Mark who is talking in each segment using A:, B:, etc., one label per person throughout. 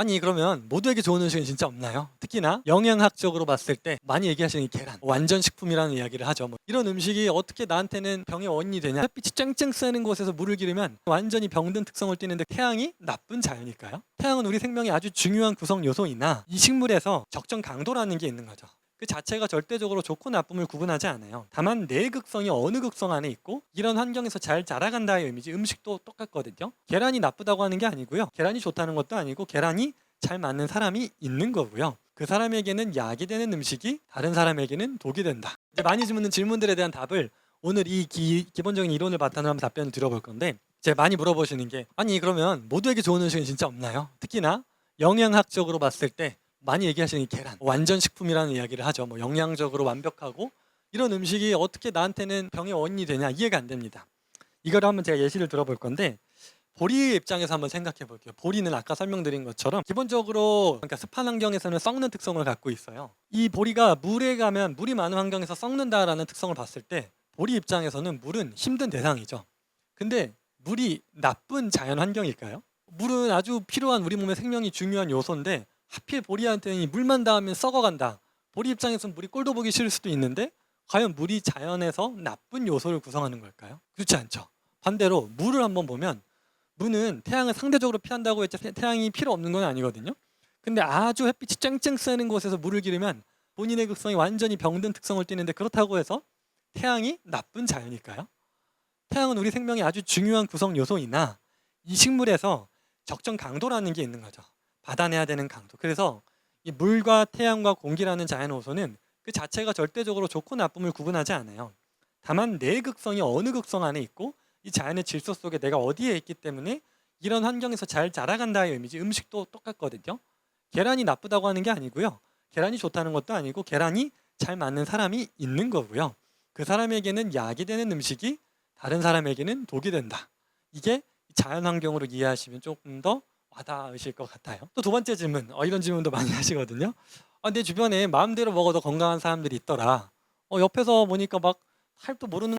A: 아니 그러면 모두에게 좋은 음식은 진짜 없나요? 특히나 영양학적으로 봤을 때 많이 얘기하시는 이 계란 완전 식품이라는 이야기를 하죠. 뭐 이런 음식이 어떻게 나한테는 병의 원인이 되냐? 햇빛이 쨍쨍 쐬는 곳에서 물을 기르면 완전히 병든 특성을 띠는데 태양이 나쁜 자연일까요? 태양은 우리 생명의 아주 중요한 구성 요소이나 이 식물에서 적정 강도라는 게 있는 거죠. 그 자체가 절대적으로 좋고 나쁨을 구분하지 않아요. 다만 내 극성이 어느 극성 안에 있고 이런 환경에서 잘 자라간다의 의미지 음식도 똑같거든요. 계란이 나쁘다고 하는 게 아니고요. 계란이 좋다는 것도 아니고 계란이 잘 맞는 사람이 있는 거고요. 그 사람에게는 약이 되는 음식이 다른 사람에게는 독이 된다. 이제 많이 묻는 질문들에 대한 답을 오늘 이 기, 기본적인 이론을 바탕으로 한번 답변을 드려볼 건데 이제 많이 물어보시는 게 아니 그러면 모두에게 좋은 음식은 진짜 없나요? 특히나 영양학적으로 봤을 때 많이 얘기하시는 이 계란 완전 식품이라는 이야기를 하죠. 뭐 영양적으로 완벽하고 이런 음식이 어떻게 나한테는 병의 원인이 되냐 이해가 안 됩니다. 이거를 한번 제가 예시를 들어볼 건데 보리의 입장에서 한번 생각해 볼게요. 보리는 아까 설명드린 것처럼 기본적으로 그러니까 습한 환경에서는 썩는 특성을 갖고 있어요. 이 보리가 물에 가면 물이 많은 환경에서 썩는다라는 특성을 봤을 때 보리 입장에서는 물은 힘든 대상이죠. 근데 물이 나쁜 자연 환경일까요? 물은 아주 필요한 우리 몸의 생명이 중요한 요소인데 하필 보리한테는 이 물만 닿으면 썩어간다. 보리 입장에서는 물이 꼴도 보기 싫을 수도 있는데 과연 물이 자연에서 나쁜 요소를 구성하는 걸까요? 그렇지 않죠. 반대로 물을 한번 보면 물은 태양을 상대적으로 피한다고 했지 태- 태양이 필요 없는 건 아니거든요. 근데 아주 햇빛이 쨍쨍 쐬는 곳에서 물을 기르면 본인의 극성이 완전히 병든 특성을 띠는데 그렇다고 해서 태양이 나쁜 자연일까요? 태양은 우리 생명의 아주 중요한 구성 요소이나 이 식물에서 적정 강도라는 게 있는 거죠. 받아내야 되는 강도. 그래서 이 물과 태양과 공기라는 자연 요소는 그 자체가 절대적으로 좋고 나쁨을 구분하지 않아요. 다만 내 극성이 어느 극성 안에 있고 이 자연의 질서 속에 내가 어디에 있기 때문에 이런 환경에서 잘 자라간다의 의미지 음식도 똑같거든요. 계란이 나쁘다고 하는 게 아니고요. 계란이 좋다는 것도 아니고 계란이 잘 맞는 사람이 있는 거고요. 그 사람에게는 약이 되는 음식이 다른 사람에게는 독이 된다. 이게 자연 환경으로 이해하시면 조금 더 와닿으실 것 같아요. 또 두 번째 질문, 어, 이런 질문도 많이 하시거든요. 아, 내 주변에 마음대로 먹어도 건강한 사람들이 있더라. 어, 옆에서 보니까 막 할도 모르는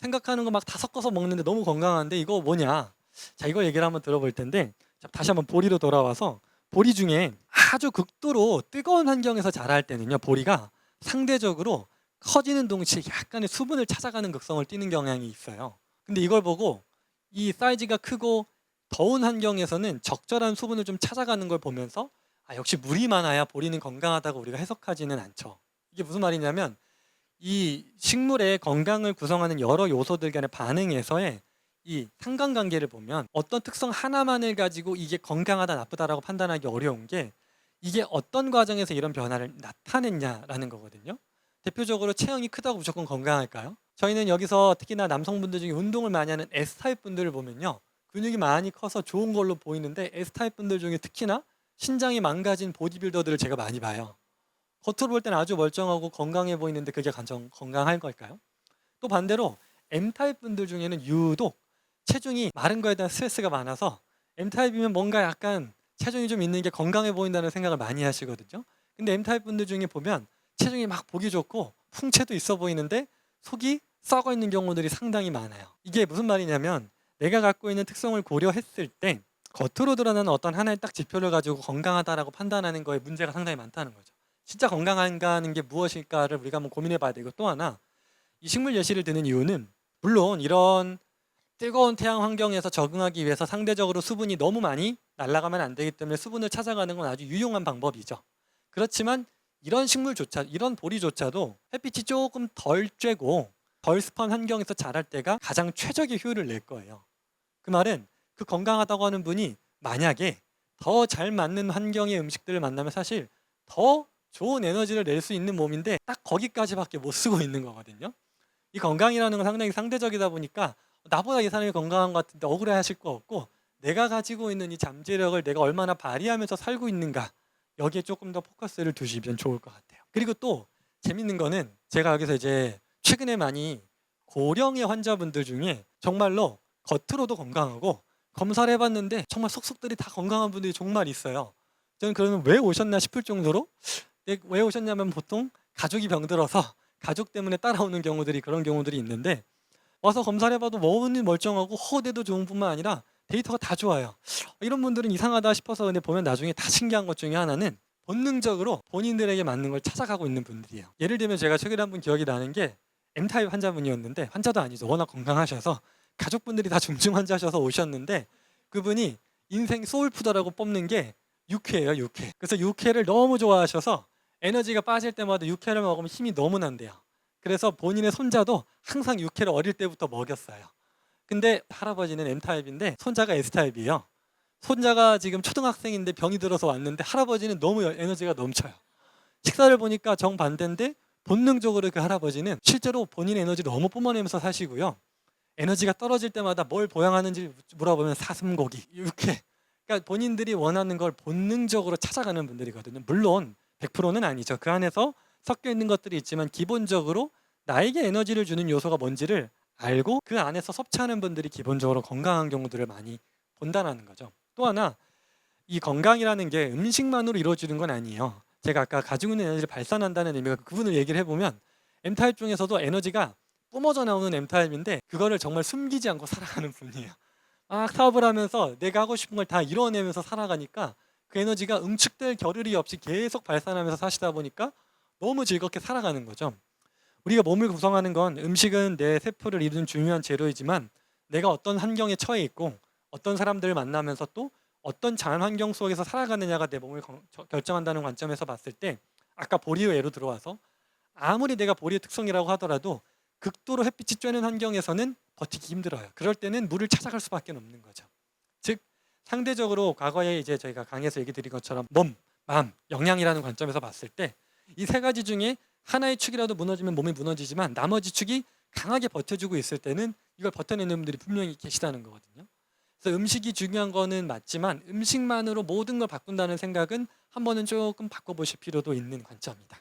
A: 생각하는 거 막 다 섞어서 먹는데 너무 건강한데 이거 뭐냐? 자, 이거 얘기를 한번 들어볼 텐데 자, 다시 한번 보리로 돌아와서 보리 중에 아주 극도로 뜨거운 환경에서 자랄 때는요, 보리가 상대적으로 커지는 동시에 약간의 수분을 찾아가는 극성을 띠는 경향이 있어요. 근데 이걸 보고 이 사이즈가 크고 더운 환경에서는 적절한 수분을 좀 찾아가는 걸 보면서 아 역시 물이 많아야 보리는 건강하다고 우리가 해석하지는 않죠. 이게 무슨 말이냐면 이 식물의 건강을 구성하는 여러 요소들 간의 반응에서의 이 상관관계를 보면 어떤 특성 하나만을 가지고 이게 건강하다 나쁘다라고 판단하기 어려운 게 이게 어떤 과정에서 이런 변화를 나타냈냐라는 거거든요. 대표적으로 체형이 크다고 무조건 건강할까요? 저희는 여기서 특히나 남성분들 중에 운동을 많이 하는 S타입 분들을 보면요. 근육이 많이 커서 좋은 걸로 보이는데 S타입 분들 중에 특히나 신장이 망가진 보디빌더들을 제가 많이 봐요. 겉으로 볼 때는 아주 멀쩡하고 건강해 보이는데 그게 가장 건강할 걸까요? 또 반대로 M타입 분들 중에는 유독 체중이 마른 거에 대한 스트레스가 많아서 M타입이면 뭔가 약간 체중이 좀 있는 게 건강해 보인다는 생각을 많이 하시거든요. 근데 M타입 분들 중에 보면 체중이 막 보기 좋고 풍채도 있어 보이는데 속이 썩어 있는 경우들이 상당히 많아요. 이게 무슨 말이냐면 내가 갖고 있는 특성을 고려했을 때 겉으로 드러나는 어떤 하나의 딱 지표를 가지고 건강하다라고 판단하는 거에 문제가 상당히 많다는 거죠. 진짜 건강한가 하는 게 무엇일까를 우리가 한번 고민해 봐야 되고 또 하나 이 식물 예시를 드는 이유는 물론 이런 뜨거운 태양 환경에서 적응하기 위해서 상대적으로 수분이 너무 많이 날아가면 안 되기 때문에 수분을 찾아가는 건 아주 유용한 방법이죠. 그렇지만 이런 식물조차 이런 보리조차도 햇빛이 조금 덜 쬐고 덜 습한 환경에서 자랄 때가 가장 최적의 효율을 낼 거예요. 그 말은 그 건강하다고 하는 분이 만약에 더 잘 맞는 환경의 음식들을 만나면 사실 더 좋은 에너지를 낼 수 있는 몸인데 딱 거기까지밖에 못 쓰고 있는 거거든요. 이 건강이라는 건 상당히 상대적이다 보니까 나보다 이 사람이 건강한 것 같은데 억울해 하실 거 없고 내가 가지고 있는 이 잠재력을 내가 얼마나 발휘하면서 살고 있는가 여기에 조금 더 포커스를 두시면 좋을 것 같아요. 그리고 또 재밌는 거는 제가 여기서 이제 최근에 많이 고령의 환자분들 중에 정말로 겉으로도 건강하고 검사를 해봤는데 정말 속속들이 다 건강한 분들이 정말 있어요. 저는 그러면 왜 오셨나 싶을 정도로 네, 왜 오셨냐면 보통 가족이 병들어서 가족 때문에 따라오는 경우들이 그런 경우들이 있는데 와서 검사를 해봐도 몸은 멀쩡하고 허대도 좋은 뿐만 아니라 데이터가 다 좋아요. 이런 분들은 이상하다 싶어서 근데 보면 나중에 다 신기한 것 중에 하나는 본능적으로 본인들에게 맞는 걸 찾아가고 있는 분들이에요. 예를 들면 제가 최근에 한 분 기억이 나는 게 M타입 환자분이었는데 환자도 아니죠. 워낙 건강하셔서 가족분들이 다 중증 환자셔서 오셨는데 그분이 인생 소울푸드라고 뽑는 게 육회예요, 육회. 그래서 육회를 너무 좋아하셔서 에너지가 빠질 때마다 육회를 먹으면 힘이 너무 난대요. 그래서 본인의 손자도 항상 육회를 어릴 때부터 먹였어요. 근데 할아버지는 M타입인데 손자가 S타입이에요. 손자가 지금 초등학생인데 병이 들어서 왔는데 할아버지는 너무 에너지가 넘쳐요. 식사를 보니까 정반대인데 본능적으로 그 할아버지는 실제로 본인의 에너지를 너무 뿜어내면서 사시고요. 에너지가 떨어질 때마다 뭘 보양하는지 물어보면 사슴고기, 육회. 그러니까 본인들이 원하는 걸 본능적으로 찾아가는 분들이거든요. 물론 100%는 아니죠. 그 안에서 섞여 있는 것들이 있지만 기본적으로 나에게 에너지를 주는 요소가 뭔지를 알고 그 안에서 섭취하는 분들이 기본적으로 건강한 경우들을 많이 본다는 거죠. 또 하나 이 건강이라는 게 음식만으로 이루어지는 건 아니에요. 제가 아까 가지고 있는 에너지를 발산한다는 의미가 그분을 얘기를 해보면 M타입 중에서도 에너지가 뿜어져 나오는 M타입인데 그거를 정말 숨기지 않고 살아가는 분이에요. 막 사업을 하면서 내가 하고 싶은 걸 다 이뤄내면서 살아가니까 그 에너지가 응축될 겨를이 없이 계속 발산하면서 사시다 보니까 너무 즐겁게 살아가는 거죠. 우리가 몸을 구성하는 건 음식은 내 세포를 이루는 중요한 재료이지만 내가 어떤 환경에 처해 있고 어떤 사람들을 만나면서 또 어떤 자연 환경 속에서 살아가느냐가 내 몸을 결정한다는 관점에서 봤을 때 아까 보리의 예로 들어와서 아무리 내가 보리의 특성이라고 하더라도 극도로 햇빛이 쬐는 환경에서는 버티기 힘들어요. 그럴 때는 물을 찾아갈 수밖에 없는 거죠. 즉 상대적으로 과거에 이제 저희가 강의에서 얘기 드린 것처럼 몸, 마음, 영양이라는 관점에서 봤을 때 이 세 가지 중에 하나의 축이라도 무너지면 몸이 무너지지만 나머지 축이 강하게 버텨주고 있을 때는 이걸 버텨내는 분들이 분명히 계시다는 거거든요. 그래서 음식이 중요한 거는 맞지만 음식만으로 모든 걸 바꾼다는 생각은 한 번은 조금 바꿔보실 필요도 있는 관점이다.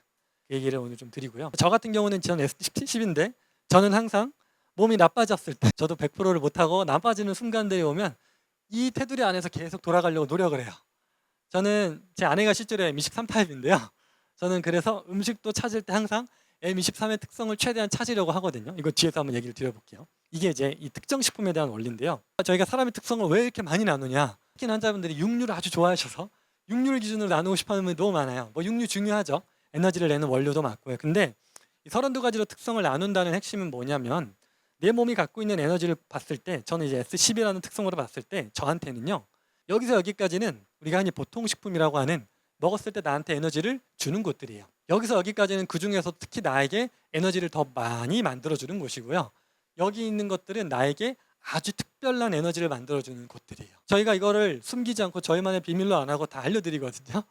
A: 그 얘기를 오늘 좀 드리고요. 저 같은 경우는 전 S10인데 저는 항상 몸이 나빠졌을 때 저도 100%를 못하고 나빠지는 순간들이 오면 이 테두리 안에서 계속 돌아가려고 노력을 해요. 저는 제 아내가 실제로 M23 타입인데요. 저는 그래서 음식도 찾을 때 항상 M23의 특성을 최대한 찾으려고 하거든요. 이거 뒤에서 한번 얘기를 드려볼게요. 이게 이제 이 특정 식품에 대한 원리인데요. 저희가 사람의 특성을 왜 이렇게 많이 나누냐? 특히 환자분들이 육류를 아주 좋아하셔서 육류를 기준으로 나누고 싶어하는 분이 너무 많아요. 뭐 육류 중요하죠. 에너지를 내는 원료도 맞고요. 근데 이 32가지로 특성을 나눈다는 핵심은 뭐냐면 내 몸이 갖고 있는 에너지를 봤을 때 저는 이제 S10이라는 특성으로 봤을 때 저한테는요. 여기서 여기까지는 우리가 흔히 보통 식품이라고 하는 먹었을 때 나한테 에너지를 주는 곳들이에요. 여기서 여기까지는 그 중에서 특히 나에게 에너지를 더 많이 만들어주는 곳이고요. 여기 있는 것들은 나에게 아주 특별한 에너지를 만들어주는 곳들이에요. 저희가 이거를 숨기지 않고 저희만의 비밀로 안 하고 다 알려드리거든요.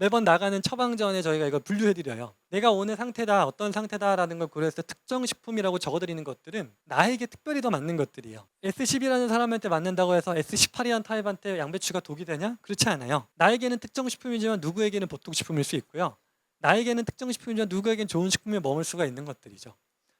A: 매번 나가는 처방 전에 저희가 이걸 분류해드려요. 내가 오늘 상태다, 어떤 상태다라는 걸 고려해서 특정 식품이라고 적어드리는 것들은 나에게 특별히 더 맞는 것들이에요. S10이라는 사람한테 맞는다고 해서 S18이라는 타입한테 양배추가 독이 되냐? 그렇지 않아요. 나에게는 특정 식품이지만 누구에게는 보통 식품일 수 있고요. 나에게는 특정 식품이지만 누구에게는 좋은 식품에 머물 수가 있는 것들이죠.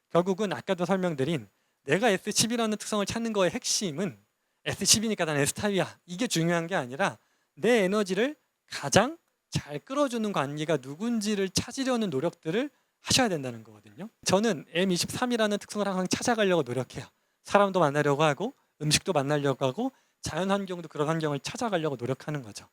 A: 결국은 아까도 설명드린 내가 S10이라는 특성을 찾는 거의 핵심은 S10이니까 난 S타입이야. 이게 중요한 게 아니라 내 에너지를 가장 잘 끌어주는 관계가 누군지를 찾으려는 노력들을 하셔야 된다는 거거든요. 저는 M23이라는 특성을 항상 찾아가려고 노력해요. 사람도 만나려고 하고 음식도 만나려고 하고 자연 환경도 그런 환경을 찾아가려고 노력하는 거죠.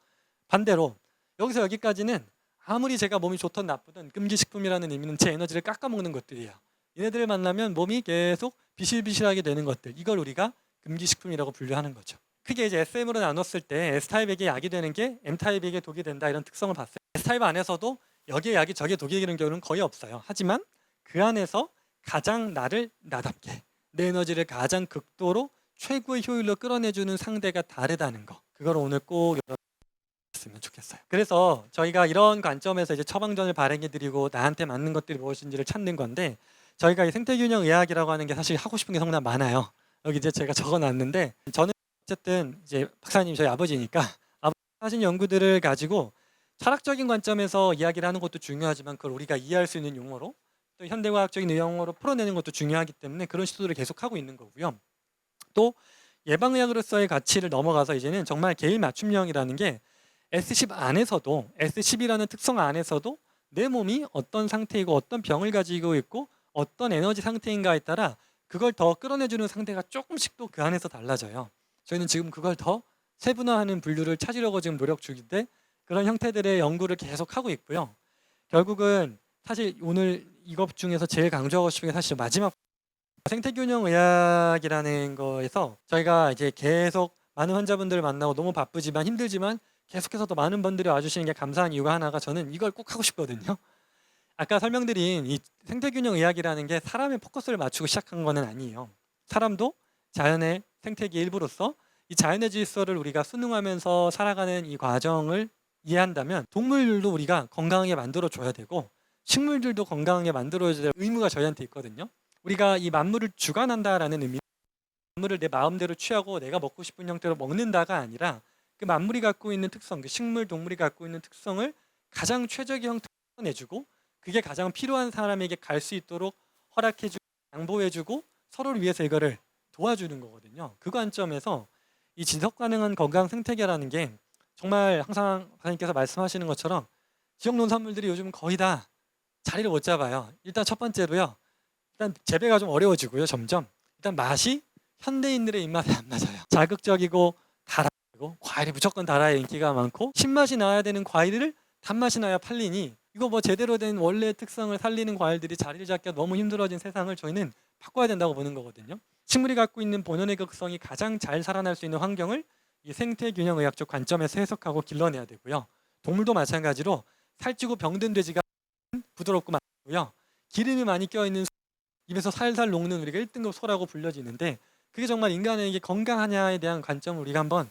A: 반대로 여기서 여기까지는 아무리 제가 몸이 좋든 나쁘든 금기식품이라는 의미는 제 에너지를 깎아먹는 것들이에요. 얘네들을 만나면 몸이 계속 비실비실하게 되는 것들 이걸 우리가 금기식품이라고 분류하는 거죠. 크게 이제 SM으로 나눴을 때 S타입에게 약이 되는 게 M타입에게 독이 된다 이런 특성을 봤어요. S타입 안에서도 여기에 약이 저기에 독이 되는 경우는 거의 없어요. 하지만 그 안에서 가장 나를 나답게 내 에너지를 가장 극도로 최고의 효율로 끌어내주는 상대가 다르다는 거. 그걸 오늘 꼭 여러분으면 좋겠어요. 그래서 저희가 이런 관점에서 이제 처방전을 발행해드리고 나한테 맞는 것들이 무엇인지를 찾는 건데 저희가 이 생태균형 의학이라고 하는 게 사실 하고 싶은 게 상당히 많아요. 여기 이제 제가 적어놨는데 저는 어쨌든 이제 박사님 저희 아버지니까 아버지 하신 연구들을 가지고 철학적인 관점에서 이야기를 하는 것도 중요하지만 그걸 우리가 이해할 수 있는 용어로 또 현대과학적인 용어로 풀어내는 것도 중요하기 때문에 그런 시도를 계속하고 있는 거고요. 또 예방의학으로서의 가치를 넘어가서 이제는 정말 개인 맞춤형이라는 게 S10 안에서도 S10이라는 특성 안에서도 내 몸이 어떤 상태이고 어떤 병을 가지고 있고 어떤 에너지 상태인가에 따라 그걸 더 끌어내주는 상태가 조금씩 또 그 안에서 달라져요. 저희는 지금 그걸 더 세분화하는 분류를 찾으려고 지금 노력 중인데 그런 형태들의 연구를 계속 하고 있고요. 결국은 사실 오늘 이것 중에서 제일 강조하고 싶은 게 사실 마지막 생태균형 의학이라는 거에서 저희가 이제 계속 많은 환자분들을 만나고 너무 바쁘지만 힘들지만 계속해서 또 많은 분들이 와주시는 게 감사한 이유가 하나가 저는 이걸 꼭 하고 싶거든요. 아까 설명드린 이 생태균형 의학이라는 게 사람의 포커스를 맞추고 시작한 거는 아니에요. 사람도 자연의 생태계 일부로서 이 자연의 질서를 우리가 순응하면서 살아가는 이 과정을 이해한다면 동물들도 우리가 건강하게 만들어 줘야 되고 식물들도 건강하게 만들어 줘야 될 의무가 저희한테 있거든요. 우리가 이 만물을 주관한다라는 의미 만물을 내 마음대로 취하고 내가 먹고 싶은 형태로 먹는다가 아니라 그 만물이 갖고 있는 특성, 그 식물, 동물이 갖고 있는 특성을 가장 최적의 형태로 내주고 그게 가장 필요한 사람에게 갈 수 있도록 허락해주고 양보해주고 서로를 위해서 이거를 도와주는 거거든요. 그 관점에서 이 지속 가능한 건강 생태계라는 게 정말 항상 박사님께서 말씀하시는 것처럼 지역 농산물들이 요즘 거의 다 자리를 못 잡아요. 일단 첫 번째로요. 일단 재배가 좀 어려워지고요. 점점 일단 맛이 현대인들의 입맛에 안 맞아요. 자극적이고 달아고 과일이 무조건 달아야 인기가 많고 신맛이 나야 되는 과일을 단맛이 나야 팔리니 이거 뭐 제대로 된 원래의 특성을 살리는 과일들이 자리를 잡기가 너무 힘들어진 세상을 저희는 바꿔야 된다고 보는 거거든요. 식물이 갖고 있는 본연의 극성이 가장 잘 살아날 수 있는 환경을 이 생태균형 의학적 관점에서 해석하고 길러내야 되고요. 동물도 마찬가지로 살찌고 병든 돼지가 부드럽고 많고요. 기름이 많이 껴있는 소, 입에서 살살 녹는 우리가 1등급 소라고 불려지는데 그게 정말 인간에게 건강하냐에 대한 관점을 우리가 한번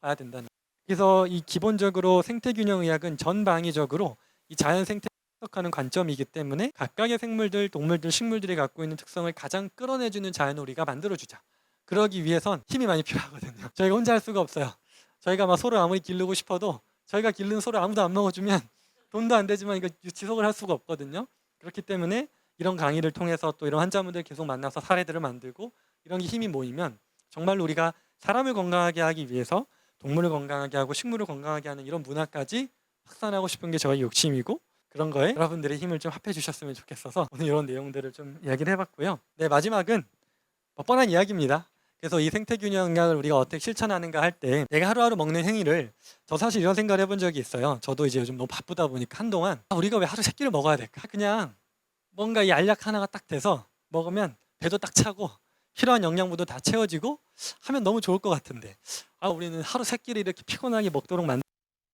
A: 봐야 된다는. 그래서 이 기본적으로 생태균형 의학은 전방위적으로 이 자연 생태 해석하는 관점이기 때문에 각각의 생물들, 동물들, 식물들이 갖고 있는 특성을 가장 끌어내주는 자연을 우리가 만들어주자. 그러기 위해선 힘이 많이 필요하거든요. 저희가 혼자 할 수가 없어요. 저희가 막 소를 아무리 기르고 싶어도 저희가 기른 소를 아무도 안 먹어주면 돈도 안 되지만 이거 지속을 할 수가 없거든요. 그렇기 때문에 이런 강의를 통해서 또 이런 환자분들 계속 만나서 사례들을 만들고 이런 게 힘이 모이면 정말로 우리가 사람을 건강하게 하기 위해서 동물을 건강하게 하고 식물을 건강하게 하는 이런 문화까지 확산하고 싶은 게 저희 욕심이고 그런 거에 여러분들의 힘을 좀 합해 주셨으면 좋겠어서 오늘 이런 내용들을 좀 이야기를 해봤고요. 네 마지막은 뭐 뻔한 이야기입니다. 그래서 이 생태균형을 우리가 어떻게 실천하는가 할 때 내가 하루하루 먹는 행위를 저 사실 이런 생각을 해본 적이 있어요. 저도 이제 요즘 너무 바쁘다 보니까 한동안 아, 우리가 왜 하루 세 끼를 먹어야 될까? 그냥 뭔가 이 알약 하나가 딱 돼서 먹으면 배도 딱 차고 필요한 영양분도 다 채워지고 하면 너무 좋을 것 같은데 아 우리는 하루 세 끼를 이렇게 피곤하게 먹도록 만든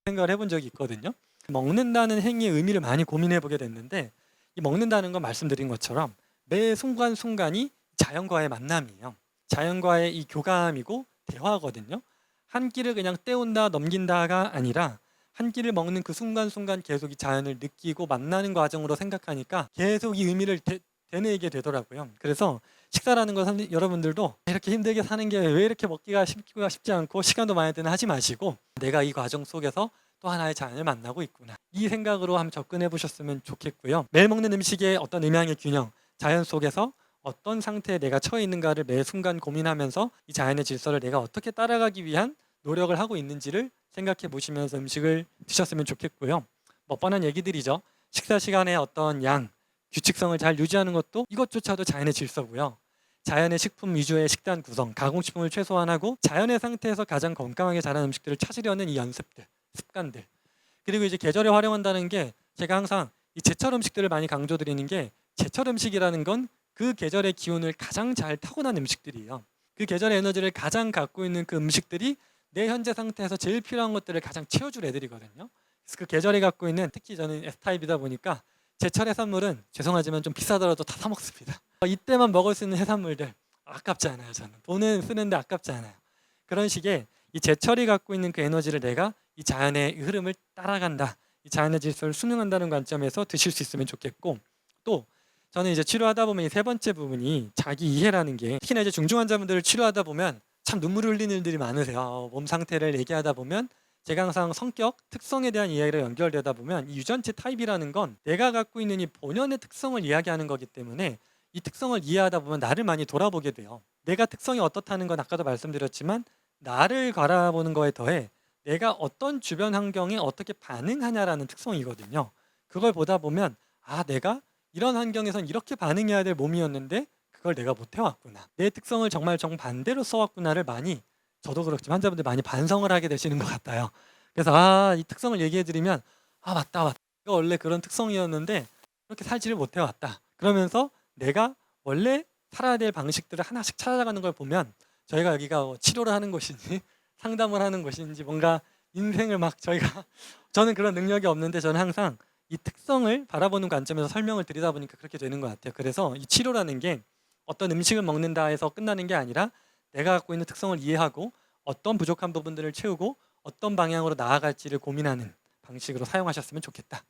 A: 생각을 해본 적이 있거든요. 먹는다는 행위의 의미를 많이 고민해 보게 됐는데 이 먹는다는 건 말씀드린 것처럼 매 순간순간이 자연과의 만남이에요. 자연과의 이 교감이고 대화거든요. 한 끼를 그냥 때운다 넘긴다가 아니라 한 끼를 먹는 그 순간순간 계속 이 자연을 느끼고 만나는 과정으로 생각하니까 계속 이 의미를 되, 되뇌이게 되더라고요. 그래서 식사라는 건 사실 여러분들도 이렇게 힘들게 사는 게 왜 이렇게 먹기가 쉽기가 쉽지 않고 시간도 많이 드는 하지 마시고 내가 이 과정 속에서 또 하나의 자연을 만나고 있구나. 이 생각으로 한번 접근해 보셨으면 좋겠고요. 매일 먹는 음식의 어떤 음양의 균형, 자연 속에서 어떤 상태에 내가 처해 있는가를 매 순간 고민하면서 이 자연의 질서를 내가 어떻게 따라가기 위한 노력을 하고 있는지를 생각해 보시면서 음식을 드셨으면 좋겠고요. 뭐 뻔한 얘기들이죠. 식사 시간에 어떤 양, 규칙성을 잘 유지하는 것도 이것조차도 자연의 질서고요. 자연의 식품 위주의 식단 구성, 가공식품을 최소화하고 자연의 상태에서 가장 건강하게 자라는 음식들을 찾으려는 이 연습들, 습관들. 그리고 이제 계절에 활용한다는 게 제가 항상 이 제철 음식들을 많이 강조드리는 게 제철 음식이라는 건 그 계절의 기운을 가장 잘 타고난 음식들이에요. 그 계절의 에너지를 가장 갖고 있는 그 음식들이 내 현재 상태에서 제일 필요한 것들을 가장 채워줄 애들이거든요. 그래서 그 계절에 갖고 있는 특히 저는 S 타입이다 보니까 제철 해산물은 죄송하지만 좀 비싸더라도 다 사 먹습니다. 이때만 먹을 수 있는 해산물들 아깝지 않아요. 저는 돈은 쓰는데 아깝지 않아요. 그런 식의 이 제철이 갖고 있는 그 에너지를 내가 이 자연의 흐름을 따라간다. 이 자연의 질서를 순응한다는 관점에서 드실 수 있으면 좋겠고 또 저는 이제 치료하다 보면 이 세 번째 부분이 자기 이해라는 게 특히나 이제 중증 환자분들을 치료하다 보면 참 눈물 흘리는 일들이 많으세요. 어, 몸 상태를 얘기하다 보면 제가 항상 성격, 특성에 대한 이야기로 연결되다 보면 이 유전체 타입이라는 건 내가 갖고 있는 이 본연의 특성을 이야기하는 거기 때문에 이 특성을 이해하다 보면 나를 많이 돌아보게 돼요. 내가 특성이 어떻다는 건 아까도 말씀드렸지만 나를 바라보는 거에 더해 내가 어떤 주변 환경에 어떻게 반응하냐라는 특성이거든요. 그걸 보다 보면 아 내가 이런 환경에선 이렇게 반응해야 될 몸이었는데 그걸 내가 못 해왔구나. 내 특성을 정말 정반대로 써왔구나를 많이 저도 그렇지만 환자분들 많이 반성을 하게 되시는 것 같아요. 그래서 아, 이 특성을 얘기해 드리면 아, 맞다. 맞다. 이거 원래 그런 특성이었는데 그렇게 살지를 못 해 왔다. 그러면서 내가 원래 살아야 될 방식들을 하나씩 찾아가는 걸 보면 저희가 여기가 뭐 치료를 하는 곳인지 상담을 하는 곳인지 뭔가 인생을 막 저희가 저는 그런 능력이 없는데 저는 항상 이 특성을 바라보는 관점에서 설명을 드리다 보니까 그렇게 되는 것 같아요. 그래서 이 치료라는 게 어떤 음식을 먹는다 해서 끝나는 게 아니라 내가 갖고 있는 특성을 이해하고 어떤 부족한 부분들을 채우고 어떤 방향으로 나아갈지를 고민하는 방식으로 사용하셨으면 좋겠다.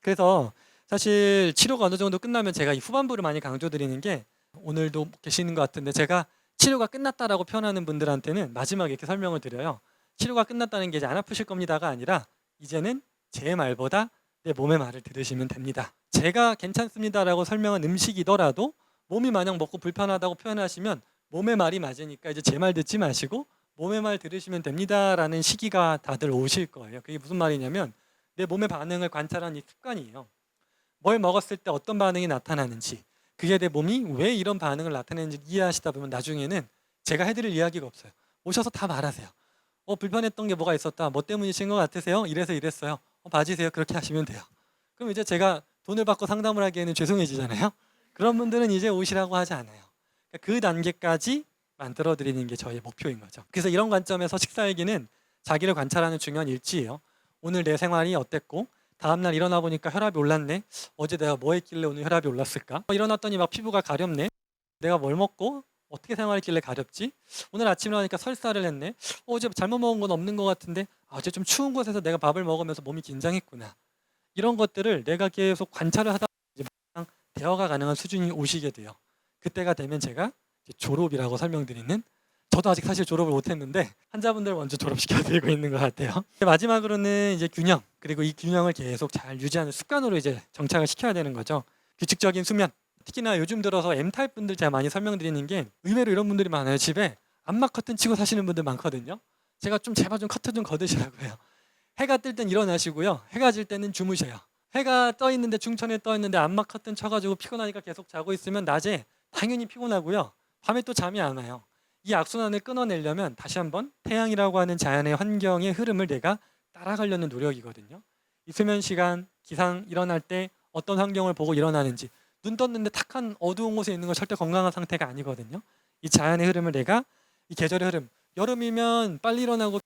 A: 그래서 사실 치료가 어느 정도 끝나면 제가 이 후반부를 많이 강조드리는 게 오늘도 계시는 것 같은데 제가 치료가 끝났다라고 표현하는 분들한테는 마지막에 이렇게 설명을 드려요. 치료가 끝났다는 게 이제 안 아프실 겁니다가 아니라 이제는 제 말보다 내 몸의 말을 들으시면 됩니다. 제가 괜찮습니다라고 설명한 음식이더라도 몸이 마냥 먹고 불편하다고 표현하시면 몸의 말이 맞으니까 이제 제 말 듣지 마시고 몸의 말 들으시면 됩니다라는 시기가 다들 오실 거예요. 그게 무슨 말이냐면 내 몸의 반응을 관찰하는 이 습관이에요. 뭘 먹었을 때 어떤 반응이 나타나는지 그게 내 몸이 왜 이런 반응을 나타내는지 이해하시다 보면 나중에는 제가 해드릴 이야기가 없어요. 오셔서 다 말하세요. 어 불편했던 게 뭐가 있었다. 뭐 때문이신 것 같으세요? 이래서 이랬어요. 어, 봐주세요. 그렇게 하시면 돼요. 그럼 이제 제가 돈을 받고 상담을 하기에는 죄송해지잖아요. 그런 분들은 이제 오시라고 하지 않아요. 그러니까 그 단계까지 만들어 드리는 게 저희 목표인 거죠. 그래서 이런 관점에서 식사 얘기는 자기를 관찰하는 중요한 일지예요. 오늘 내 생활이 어땠고 다음 날 일어나 보니까 혈압이 올랐네. 어제 내가 뭐 했길래 오늘 혈압이 올랐을까? 어, 일어났더니 막 피부가 가렵네. 내가 뭘 먹고 어떻게 생활했길래 가렵지? 오늘 아침에 일어나니까 설사를 했네. 어, 어제 잘못 먹은 건 없는 것 같은데 아, 어제 좀 추운 곳에서 내가 밥을 먹으면서 몸이 긴장했구나. 이런 것들을 내가 계속 관찰을 하다 이제 대화가 가능한 수준이 오시게 돼요. 그때가 되면 제가 졸업이라고 설명드리는 저도 아직 사실 졸업을 못했는데 환자분들 먼저 졸업시켜 드리고 있는 것 같아요. 마지막으로는 이제 균형 그리고 이 균형을 계속 잘 유지하는 습관으로 이제 정착을 시켜야 되는 거죠. 규칙적인 수면 특히나 요즘 들어서 M 타입 분들 제가 많이 설명드리는 게 의외로 이런 분들이 많아요. 집에 안마 커튼 치고 사시는 분들 많거든요. 제가 좀 제발 좀 커튼 좀 걷으시라고 해요. 해가 뜰 땐 일어나시고요. 해가 질 때는 주무셔요. 해가 떠 있는데 중천에 떠 있는데 안마 커튼 쳐가지고 피곤하니까 계속 자고 있으면 낮에 당연히 피곤하고요. 밤에 또 잠이 안 와요. 이 악순환을 끊어내려면 다시 한번 태양이라고 하는 자연의 환경의 흐름을 내가 따라가려는 노력이거든요. 이 수면 시간, 기상 일어날 때 어떤 환경을 보고 일어나는지 눈 떴는데 탁한 어두운 곳에 있는 건 절대 건강한 상태가 아니거든요. 이 자연의 흐름을 내가 이 계절의 흐름, 여름이면 빨리 일어나고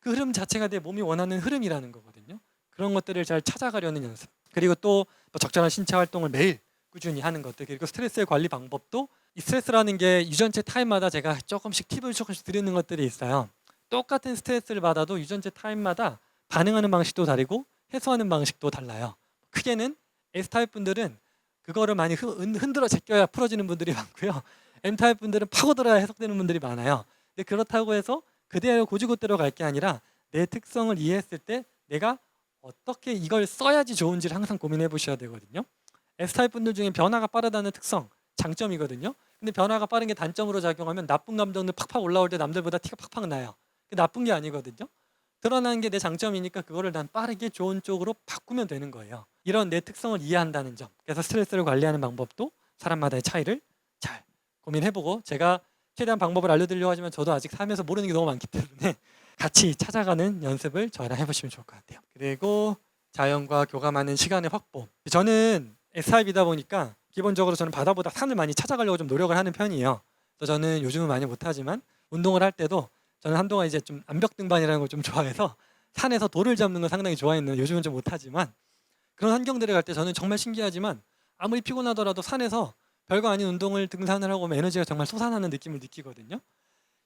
A: 그 흐름 자체가 내 몸이 원하는 흐름이라는 거거든요. 그런 것들을 잘 찾아가려는 연습. 그리고 또 적절한 신체 활동을 매일 꾸준히 하는 것들 그리고 스트레스의 관리 방법도 이 스트레스라는 게 유전체 타입마다 제가 조금씩 팁을 조금씩 드리는 것들이 있어요. 똑같은 스트레스를 받아도 유전체 타입마다 반응하는 방식도 다르고 해소하는 방식도 달라요. 크게는 S 타입 분들은 그거를 많이 흔- 흔들어 제껴야 풀어지는 분들이 많고요. M 타입 분들은 파고들어야 해석되는 분들이 많아요. 근데 그렇다고 해서 그대로 고지고대로 갈 게 아니라 내 특성을 이해했을 때 내가 어떻게 이걸 써야지 좋은지를 항상 고민해 보셔야 되거든요. S 타입 분들 중에 변화가 빠르다는 특성 장점이거든요. 근데 변화가 빠른 게 단점으로 작용하면 나쁜 감정들 팍팍 올라올 때 남들보다 티가 팍팍 나요. 나쁜 게 아니거든요. 드러나는 게 내 장점이니까 그거를 난 빠르게 좋은 쪽으로 바꾸면 되는 거예요. 이런 내 특성을 이해한다는 점. 그래서 스트레스를 관리하는 방법도 사람마다의 차이를 잘 고민해보고 제가 최대한 방법을 알려드리려고 하지만 저도 아직 삶에서 모르는 게 너무 많기 때문에 같이 찾아가는 연습을 저희랑 해보시면 좋을 것 같아요. 그리고 자연과 교감하는 시간의 확보. 저는 SIB다 보니까 기본적으로 저는 바다보다 산을 많이 찾아가려고 좀 노력을 하는 편이에요. 그래서 저는 요즘은 많이 못하지만 운동을 할 때도 저는 한동안 이제 좀 암벽 등반이라는 걸 좀 좋아해서 산에서 돌을 잡는 걸 상당히 좋아했는데 요즘은 좀 못하지만 그런 환경들에 갈 때 저는 정말 신기하지만 아무리 피곤하더라도 산에서 별거 아닌 운동을 등산을 하고 오면 에너지가 정말 솟아나는 느낌을 느끼거든요.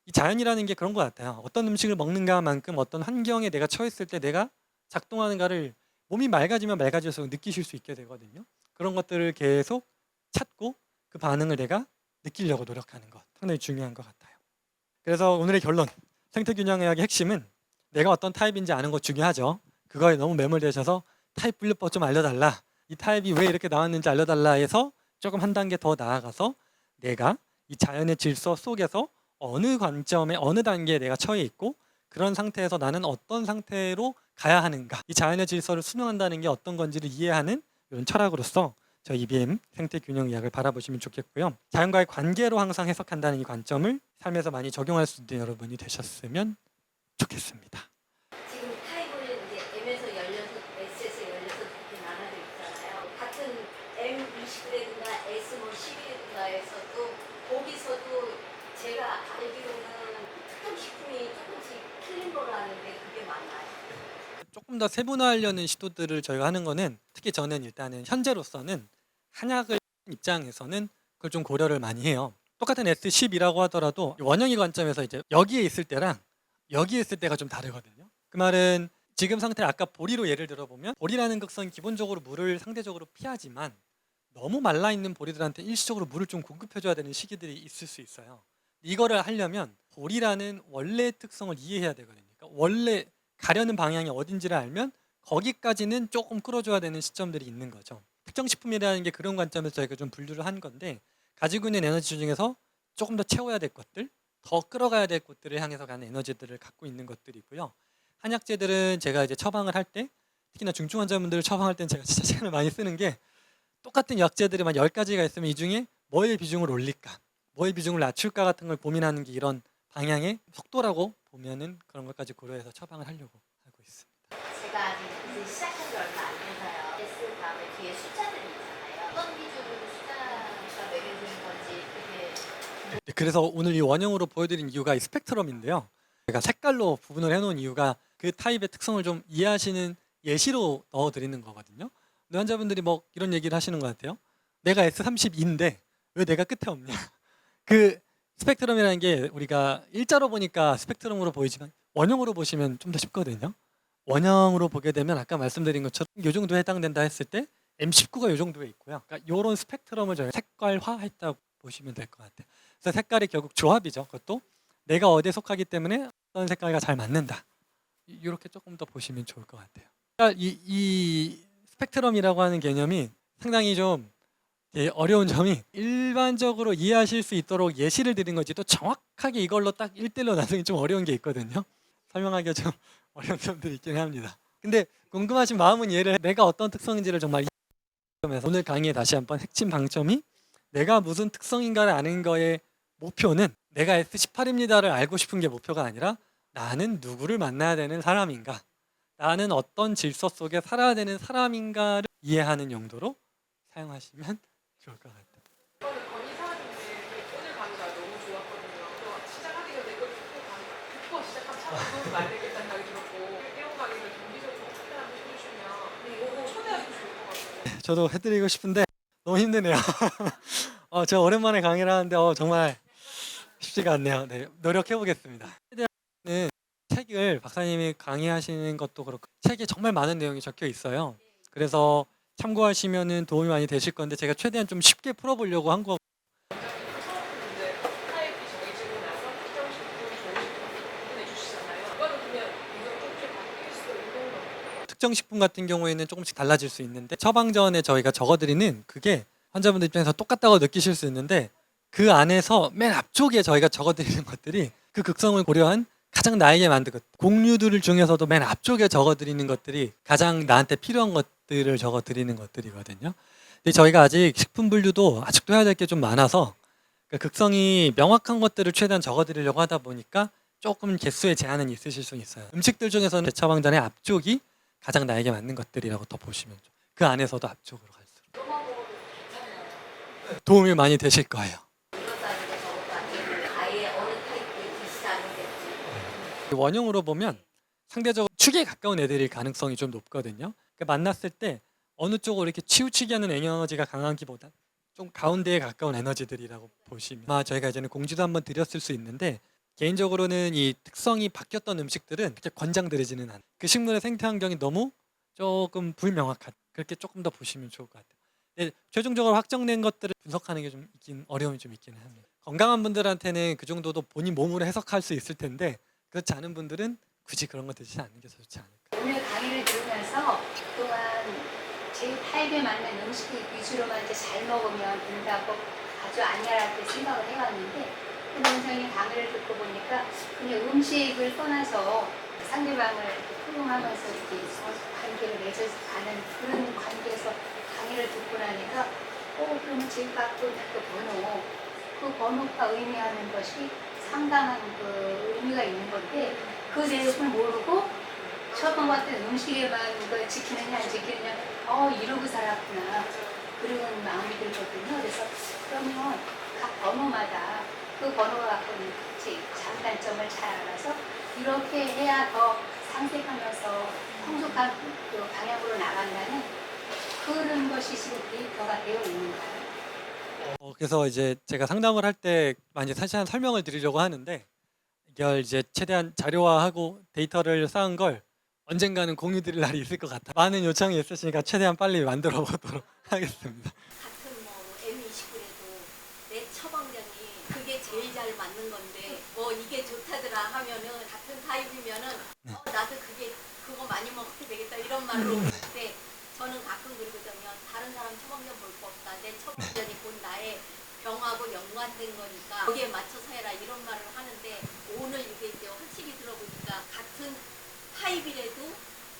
A: 이 자연이라는 게 그런 것 같아요. 어떤 음식을 먹는가만큼 어떤 환경에 내가 처했을 때 내가 작동하는가를 몸이 맑아지면 맑아질수록 느끼실 수 있게 되거든요. 그런 것들을 계속 찾고 그 반응을 내가 느끼려고 노력하는 것 상당히 중요한 것 같아요. 그래서 오늘의 결론 생태균형의학의 핵심은 내가 어떤 타입인지 아는 것 중요하죠. 그거에 너무 매몰되셔서 타입 분류법 좀 알려달라. 이 타입이 왜 이렇게 나왔는지 알려달라 해서 조금 한 단계 더 나아가서 내가 이 자연의 질서 속에서 어느 관점에 어느 단계에 내가 처해 있고 그런 상태에서 나는 어떤 상태로 가야 하는가 이 자연의 질서를 수능한다는 게 어떤 건지를 이해하는 이런 철학으로서 저 EBM 생태 균형 이야기를 바라보시면 좋겠고요. 자연과의 관계로 항상 해석한다는 이 관점을 삶에서 많이 적용할 수 있는 여러분이 되셨으면 좋겠습니다.
B: 지금 타입을 이제 M에서 열려서 S에서 열려서 이렇게 나눠져 있잖아요. 같은 M 20이라든가 S 뭐 10이라든가에서도 거기서도 제가 알기로는 특정 식품이 조금씩 틀린 거로 아는데 그게 맞나요?
A: 조금 더 세분화하려는 시도들을 저희가 하는 거는 특히 저는 일단은 현재로서는 한약을 입장에서는 그걸 좀 고려를 많이 해요. 똑같은 S10이라고 하더라도 원형의 관점에서 이제 여기에 있을 때랑 여기에 있을 때가 좀 다르거든요. 그 말은 지금 상태 아까 보리로 예를 들어보면 보리라는 극성이 기본적으로 물을 상대적으로 피하지만 너무 말라 있는 보리들한테 일시적으로 물을 좀 공급해줘야 되는 시기들이 있을 수 있어요. 이거를 하려면 보리라는 원래 특성을 이해해야 되거든요. 그러니까 원래 가려는 방향이 어딘지를 알면 거기까지는 조금 끌어줘야 되는 시점들이 있는 거죠. 특정 식품이라는 게 그런 관점에서 저희가 좀 분류를 한 건데 가지고 있는 에너지 중에서 조금 더 채워야 될 것들, 더 끌어가야 될 곳들을 향해서 가는 에너지들을 갖고 있는 것들이고요. 한약재들은 제가 이제 처방을 할 때 특히나 중증 환자분들을 처방할 때는 제가 진짜 시간을 많이 쓰는 게 똑같은 약재들이 만 10가지가 있으면 이 중에 뭐의 비중을 올릴까, 뭐의 비중을 낮출까 같은 걸 고민하는 게 이런 방향의 속도라고 보면은 그런 것까지 고려해서 처방을 하려고 하고 있습니다.
B: 제가 아직 이제 시작한 지 얼마 안 돼서요. S 다음에 뒤에 숫자들이 있잖아요. 어떤 기준으로 숫자가 매겨지는 건지 그게
A: 네, 그래서 오늘 이 원형으로 보여드린 이유가 이 스펙트럼인데요. 제가 색깔로 구분을 해놓은 이유가 그 타입의 특성을 좀 이해하시는 예시로 넣어드리는 거거든요. 근데 환자분들이 뭐 이런 얘기를 하시는 것 같아요. 내가 S32인데 왜 내가 끝에 없냐? 그 스펙트럼이라는 게 우리가 일자로 보니까 스펙트럼으로 보이지만 원형으로 보시면 좀 더 쉽거든요. 원형으로 보게 되면 아까 말씀드린 것처럼 이 정도에 해당된다 했을 때 M19가 이 정도에 있고요. 그러니까 이런 스펙트럼을 저희가 색깔화했다고 보시면 될 것 같아요. 그래서 색깔이 결국 조합이죠. 그것도 내가 어디에 속하기 때문에 어떤 색깔과 잘 맞는다. 이렇게 조금 더 보시면 좋을 것 같아요. 그러니까 이, 이 스펙트럼이라고 하는 개념이 상당히 좀 예, 어려운 점이 일반적으로 이해하실 수 있도록 예시를 드린 거지 또 정확하게 이걸로 딱 1대1로 나누기 좀 어려운 게 있거든요. 설명하기가 좀 어려운 점들이 있긴 합니다. 근데 궁금하신 마음은 해. 내가 어떤 특성인지를 정말 오늘 강의의 다시 한번 핵심 방점이 내가 무슨 특성인가를 아는 거의 목표는 내가 S18입니다를 알고 싶은 게 목표가 아니라 나는 누구를 만나야 되는 사람인가 나는 어떤 질서 속에 살아야 되는 사람인가를 이해하는 용도로 사용하시면 좋을 것 같아요.
C: 저도
A: 해드리고 싶은데 너무 힘드네요. 어, 저 오랜만에 강의를 하는데 어, 정말 쉽지가 않네요. 네, 노력해 보겠습니다. 최대한은 책을 박사님이 강의하시는 것도 그렇고 책에 정말 많은 내용이 적혀 있어요. 그래서 참고하시면은 도움이 많이 되실 건데 제가 최대한 좀 쉽게 풀어보려고 한 거.
C: 특정 식품,
A: 같은 경우에는 조금씩 달라질 수 있는데 처방 전에 저희가 적어드리는 그게 환자분들 입장에서 똑같다고 느끼실 수 있는데 그 안에서 맨 앞쪽에 저희가 적어드리는 것들이 그 극성을 고려한 가장 나에게 만든 것 공유들 중에서도 맨 앞쪽에 적어드리는 것들이 가장 나한테 필요한 것들을 적어드리는 것들이거든요. 근데 저희가 아직 식품 분류도 아직도 해야 될 게 좀 많아서 그 극성이 명확한 것들을 최대한 적어드리려고 하다 보니까 조금 개수의 제한은 있으실 수 있어요. 음식들 중에서는 대처방전의 앞쪽이 가장 나에게 맞는 것들이라고 더 보시면 좀. 그 안에서도 앞쪽으로 갈수록. 도움이 많이 되실 거예요.
B: 이것도 아니고 저것도 아니고 아예 어느 타입도 비슷한 게
A: 원형으로 보면 상대적으로 축에 가까운 애들일 가능성이 좀 높거든요. 그러니까 만났을 때 어느 쪽으로 이렇게 치우치게 하는 에너지가 강하기보다 좀 가운데에 가까운 에너지들이라고 보시면 아마 저희가 이제는 공지도 한번 드렸을 수 있는데 개인적으로는 이 특성이 바뀌었던 음식들은 그렇게 권장드리지는 않아요. 그 식물의 생태 환경이 너무 조금 불명확한 그렇게 조금 더 보시면 좋을 것 같아요. 근데 최종적으로 확정된 것들을 분석하는 게 좀 있긴 어려움이 좀 있기는 합니다. 건강한 분들한테는 그 정도도 본인 몸으로 해석할 수 있을 텐데 그렇지 않은 분들은 굳이 그런 거 드시지 않는 게더 좋지 않을까.
D: 오늘 강의를 들으면서 그동안 제 타입에 맞는 음식 위주로만 이제 잘 먹으면 된다고 아주 안일하게 생각을 해왔는데 근데 원장님 강의를 듣고 보니까 그냥 음식을 떠나서 상대방을 포용하면서 이렇게 관계를 맺어서 가는 그런 관계에서 강의를 듣고 나니까 갖고 있는 그 번호, 그 번호가 의미하는 것이 상당한 그 의미가 있는 건데 그 내용을 모르고 처음 같은 음식에만 그 지키느냐 안 지키느냐 어 이러고 살았구나 그런 마음이 들거든요. 그래서 그러면 각 번호마다 그 번호가 갖고 있는 장단점을 잘 알아서 이렇게 해야 더 상생하면서 성숙한 그 방향으로 나간다는 그런 것이 지금 데이터가 되어 있는 거예요.
A: 어, 그래서 이제 제가 상담을 할 때 많이 사실한 설명을 드리려고 하는데 이걸 이제 최대한 자료화하고 데이터를 쌓은 걸 언젠가는 공유 드릴 날이 있을 것 같아. 많은 요청이 있으시니까 최대한 빨리 만들어 보도록 하겠습니다.
B: 같은 뭐 M29에도 내 처방전이 그게 제일 잘 맞는 건데 뭐 이게 좋다더라 하면은 같은 타입이면은 어, 나도 그게 그거 많이 먹게 되겠다 이런 말로 오는데 저는 가끔 그러거든요. 다른 사람 처방전 볼 거 없다. 내 처방전이 곧 나의 병하고 연관된 거니까 거기에 맞춰서 해라 이런 말을 하는데 오늘 이게 이제 확실히 들어보니까 같은 타입이라도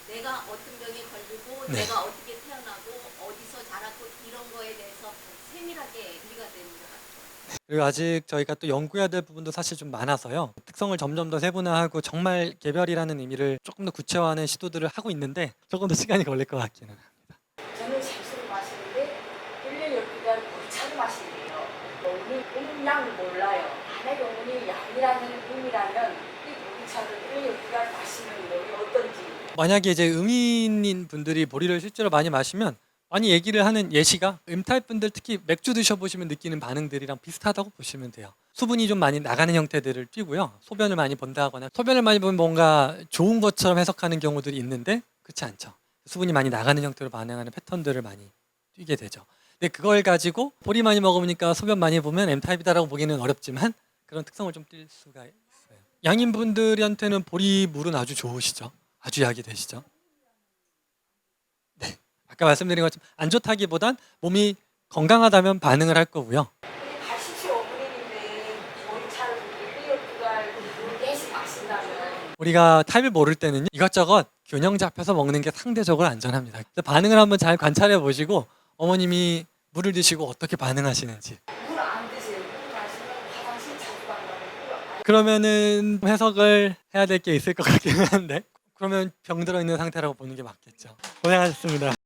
B: 내가 어떤 병에 걸리고
A: 네.
B: 내가 어떻게 태어나고 어디서 자랐고 이런 거에 대해서 세밀하게 얘기가 되는 것 같아요.
A: 그리고 아직 저희가 또 연구해야 될 부분도 사실 좀 많아서요. 특성을 점점 더 세분화하고 정말 개별이라는 의미를 조금 더 구체화하는 시도들을 하고 있는데 조금 더 시간이 걸릴 것 같기는 합니다.
E: 저는 생수를 마시는데 1년 12달 골차를 마신대요. 어머니 음양 몰라요. 만약에 어머니 양이라는 의미라면 이 보리차를 1년 12달 마시는 놈이 어떤지
A: 만약에 이제 음인인 분들이 보리를 실제로 많이 마시면 많이 얘기를 하는 예시가 음타입 분들 특히 맥주 드셔보시면 느끼는 반응들이랑 비슷하다고 보시면 돼요. 수분이 좀 많이 나가는 형태들을 띠고요. 소변을 많이 본다거나 소변을 많이 보면 뭔가 좋은 것처럼 해석하는 경우들이 있는데 그렇지 않죠. 수분이 많이 나가는 형태로 반응하는 패턴들을 많이 띠게 되죠. 근데 그걸 가지고 보리 많이 먹으니까 소변 많이 보면 M 타입이다라고 보기는 어렵지만 그런 특성을 좀 띌 수가 있어요. 양인 분들한테는 보리 물은 아주 좋으시죠. 아주 약이 되시죠. 네, 아까 말씀드린 것처럼 안 좋다기보단 몸이 건강하다면 반응을 할 거고요.
E: 우리 80세 어머님인데 보리차를 1년 12달 계속 마신다면
A: 우리가 타입을 모를 때는 이것저것 균형 잡혀서 먹는 게 상대적으로 안전합니다. 반응을 한번 잘 관찰해 보시고 어머님이 물을 드시고 어떻게 반응하시는지
E: 물 안 드세요. 물 마시면 화장실 자주 간다고 물안
A: 그러면은 해석을 해야 될 게 있을 것 같기는 한데 그러면 병들어 있는 상태라고 보는 게 맞겠죠. 고생하셨습니다.